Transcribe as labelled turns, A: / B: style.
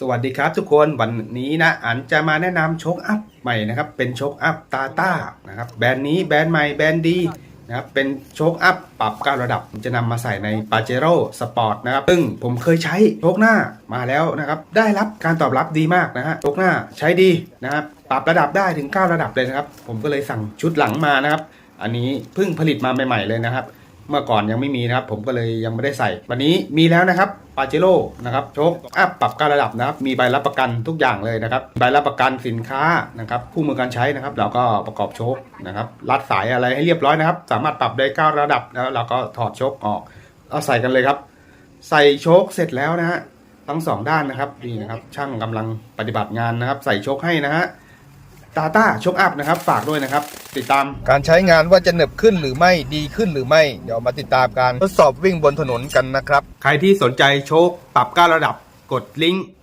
A: สวัสดีครับทุกคนวันนี้นะอันจะมาแนะนำโชคอัพใหม่นะครับ เป็นโชคอัพตาต้านะครับแบรนด์นี้แบรนด์ใหม่แบรนด์ดีนะครับเป็นโชคอัพปรับเก้าระดับจะนำมาใส่ใน p a j e r o Sport นะครับซึ่งผมเคยใช้โชคหน้ามาแล้วนะครับ ได้รับการตอบรับดีมากนะฮะโชคหน้าใช้ดีนะครับปรับระดับได้ถึง 9 ระดับเลยนะครับ ผมก็เลยสั่งชุดหลังมานะครับ อันนี้เพิ่งผลิตมาใหม่ ๆเลยนะครับ เมื่อก่อนยังไม่มีนะครับ ผมก็เลยยังไม่ได้ใส่ วันนี้มีแล้วนะครับปาเจโร่นะครับโชคอัพปรับการระดับนะครับ มีใบรับประกันทุกอย่างเลยนะครับ ใบรับประกันสินค้านะครับคู่มือการใช้นะครับ เราก็ประกอบโชคนะครับ รัดสายอะไรให้เรียบร้อยนะครับ สามารถปรับได้9ระดับแล้วเราก็ถอดโชคออกเอาใส่กันเลยครับ ใส่โชคเสร็จแล้วนะฮะทั้งสองด้านนะครับนี่นะครับช่างกำลังปฏิบัติงานนะครับ ใส่โชคให้นะฮะ ตาต้าโชคอัพนะครับ ฝากด้วยนะครับ ติดตาม
B: การใช้งานว่าจะเหน็บขึ้นหรือไม่ดีขึ้นหรือไม่ เดี๋ยวมาติดตามการทดสอบวิ่งบนถนนกันนะครับ
A: ใครที่สนใจโชคปรับก้าระดับกดลิงก์